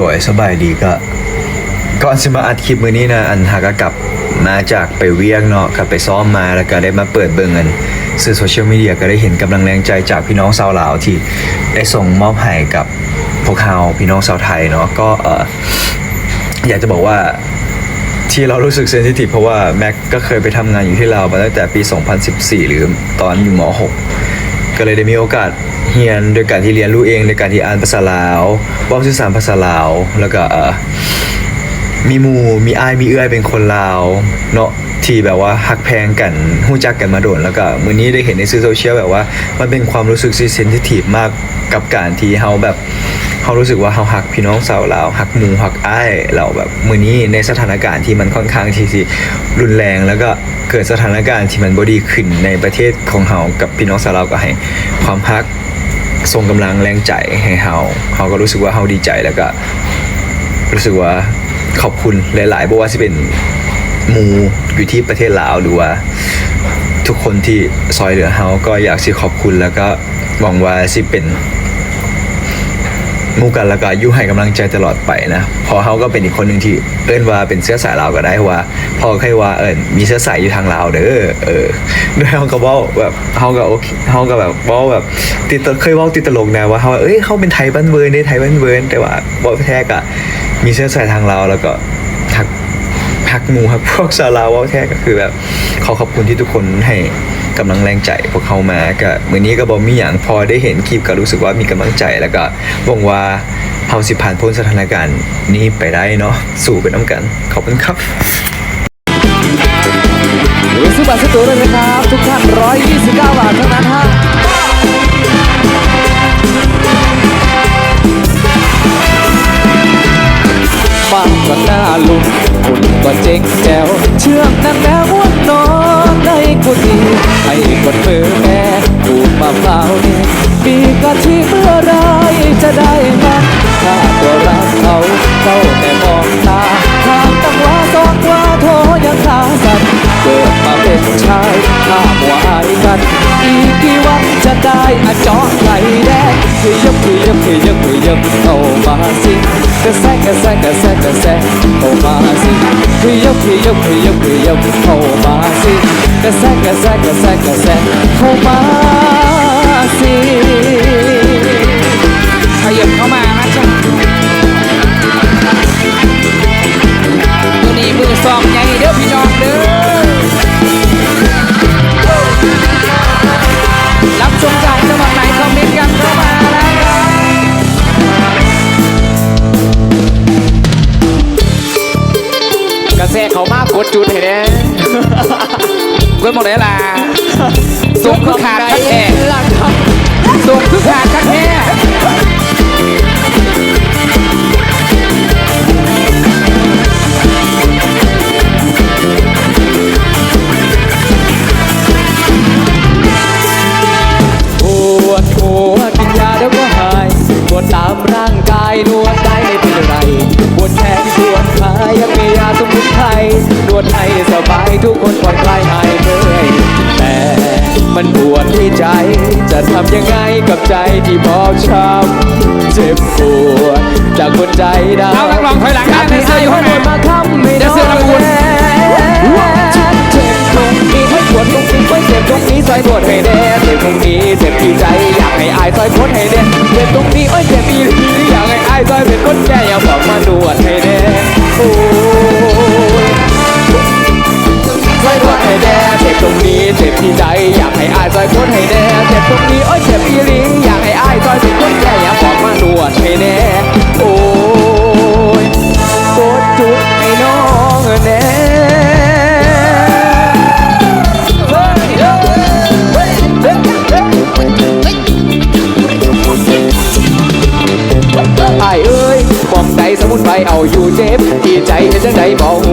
โดยสบายดีก็ก่อนสิมาอัดคลิปมือนี้นะอันหากกลับมาจากไปเวียงเนาะกลับไปซ้อมมาแล้วก็ได้มาเปิดเบิ่งกันสื่อโซเชียลมีเดียก็ได้เห็นกำลังแรงใจจากพี่น้องชาวลาวที่ได้ส่งมอบให้กับพวกเราพี่น้องชาวไทยเนาะก็เอออยากจะบอกว่าที่เรารู้สึกเซนซิทีฟเพราะว่าแม็กก็เคยไปทำงานอยู่ที่ลาวมาตั้งแต่ปี 2014 หรือตอนอยู่ม .6 ก็เลยได้มีโอกาสเรียนโดยการที่เรียนรู้เองโดยการที่อ่านภาษาลาวว่าสื่อสารภาษาลาว แล้วก็มีหมูมีอายมีเอื้อยเป็นคนลาวเนาะที่แบบว่าหักแพงกันหู้จักกันมาโดนแล้วก็มือนี้ได้เห็นในสื่อโซเชียลแบบว่ามันเป็นความรู้สึกซีเซนซิทีฟมากกับการที่เฮาแบบ เขารู้สึกว่าเขาหักพี่น้องสาวลาหักหมูหักอ้ายเราแบบมือนี้ในสถานการณ์ที่มันค่อนข้างที่สิรุนแรงแล้วก็เกิดสถานการณ์ที่มันบดีขึ้นในประเทศของเรากับพี่น้องสาวลาก็ให้ความฮักส่งกำลังแรงใจให้เฮาเขาก็รู้สึกว่าเฮาดีใจแล้วก็ รู้สึกว่าขอบคุณหลายๆบ่ว่าสิเป็นหมูอยู่ที่ประเทศลาวหรือว่าทุกคนที่ซอยเหลือเฮาก็อยากสิขอบคุณแล้วก็หวังว่าสิเป็น มู่กันแล้วก็อยู่ให้กำลังใจตลอดไปนะพอเขาก็เป็นอีกคนหนึ่งที่เอิ้นว่าเป็นเสื้อสายลาวก็ได้ว่าพอใครว่าเอิญมีเสื้อสายอยู่ทางลาวเด้อเออด้วยเขาก็เว้าแบบเขาก็โอเคเขาก็แบบเว้าแบบติดเคยเว้าติดตลกนะว่าเขาเอ้ยเขาเป็นไทยบ้านเวิร์นได้ไทยบ้านเวิร์นแต่ว่าบอกแท้ก็มีเสื้อสายทางลาวแล้วก็ ทักฮักหมูฮักพวกชาลาวเว่าแท้ก็คือแบบขอขอบคุณที่ทุกคนให้กำลังแรงใจพวกเขามาก็มื้อนี้ก็บ่มีหยังพอได้เห็นคลิปก็รู้สึกว่ามีกำลังใจแล้วก็หวังว่าเฮาสิผ่านพ้นสถานการณ์นี้ไปได้เนาะสู้ไปน้ำกัน ขอบคุณครับซื้อบัตรซื้อตั๋วเลยนะครับ ทุกท่าน 129 บาทเท่านั้นฮะบ้านก็น่าลุ่ม คุณก็เจ๊งแจ๋วเชื่อมนั่นแล้วม้วนนอนในกุฏิให้กดมือแม่ดูดมะพร้าวนี่ปีกะทิเมื่อไรจะได้มันถ้าตัวรักเขาเขาแต่มองตาทางตั้งว่าสองว่าโทยังขาสั่นเกิดมาเป็นชายข้ามัวอายกันอีกกี่วันจะได้อาจาะไข่แดงคือยกคือยกคือยกคือยกเข้ามาสิกระแซะกระแซะกระแซะกระแซเข้ามา ยับขยับขยับขยับเข้ามาสิกระแซกกระแซกกระแซกกระแซกเข้ามาสิขยับเข้ามานะจ๊ะตัวนี้มือสองใหญ่เด้อพี่น้องเด้อ ดจุดเห็นไหมเว้ยหมดเลยล่ะส่งคือขาดคักแท้ส่งคือขาด ทุกคนผ่อนคลายหายเหนื่อยแต่มันปวดที่ใจ จะทำยังไงกับใจที่บอบช้ำเจ็บปวดจากคนใจดำเอานักร้องถอยหลังได้ในเสื้ออยู่ข้างในมาค้ำไม่เดี๋ยวเสื้อระบุเจ็บตรงนี้ไม่ปวดตรงนี้ไม่เจ็บตรงนี้ซอยปวดให้แน่เจ็บตรงนี้เจ็บที่ใจอยากให้อายซอยปวดให้แน่เจ็บตรงนี้ไม่เจ็บอีหลีอยากให้อายซอยเป็นคนแก่อย่าบอกมาดวดให้แน่ ที่ใจ อยากให้อายซอยปวดให้แน่เจ็บตรงนี้โอ้ยเจ็บอีหลีอยากให้อายซอยเป็นคนแก่อย่าบอกมาดวดให้แน่โอ้ยกดจุดให้น้องแน่ไอ้เอ้ยบอกใจสมุนไพรเอาอยู่เจ็บที่ใจเห็นจังใดบอกโ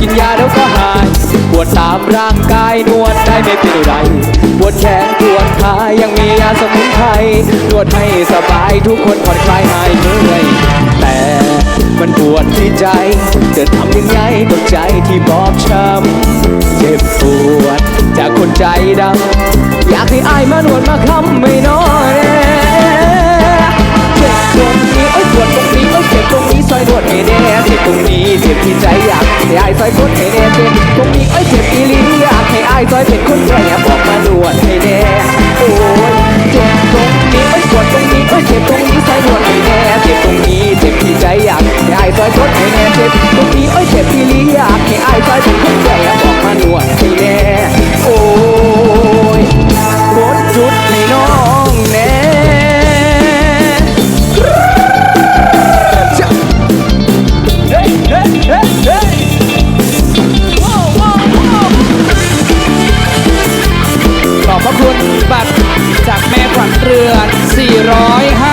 กินยาแล้วก็หาย ปวดตามร่างกายนวดได้ไม่เป็นไร ปวดแขนปวดขายังมียาสมุนไพรนวดให้สบายทุกคนผ่อนคลายหายเหนื่อยแต่มันปวดที่ใจ จะทำยังไงกับใจที่บอบช้ำเจ็บปวดจากคนใจดำอยากให้อายมานวดมาคำไม่น้อย เอเดเจ็บตรงนี้เจ็บที่ใจอยากให้อายซอยคนเห้แน่เจ็บตรงนี้เอ้ยเจ็บอีลีอยากให้อายซอยเป็นคนแก่บอกมาหนวดให้แน่โอ้ยเจ็บตรงนี้เอ้ยปวดตรงนี้เอ้ยเจ็บตรงนี้ใอยหนวดให้แน่เจ็บตรงนี้เจ็บที่ใจอยากให้อายซอยคนเห้แน่เจ็บตรงนี้เอ้ยเจ็บอีลีอยากให้อายซอยเป็นคนแก่บอกมาหนวดให้ 450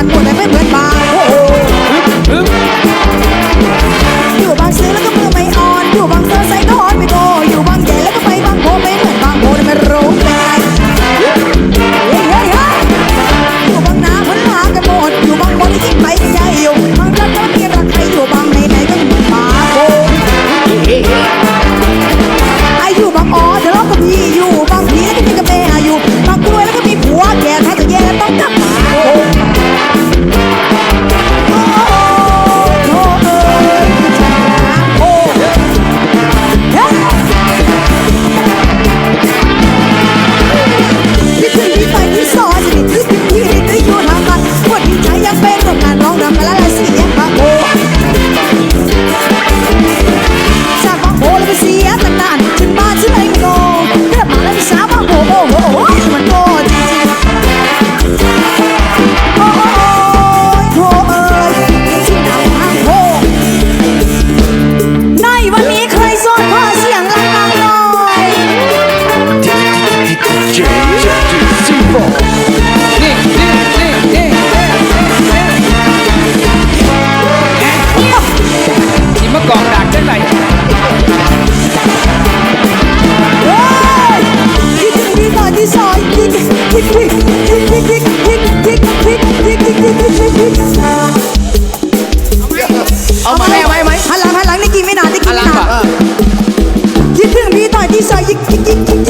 I'm gonna. นานได้กินตัคิดถึงพี่ตอนที่ใส่ยิกยิกยิกยิ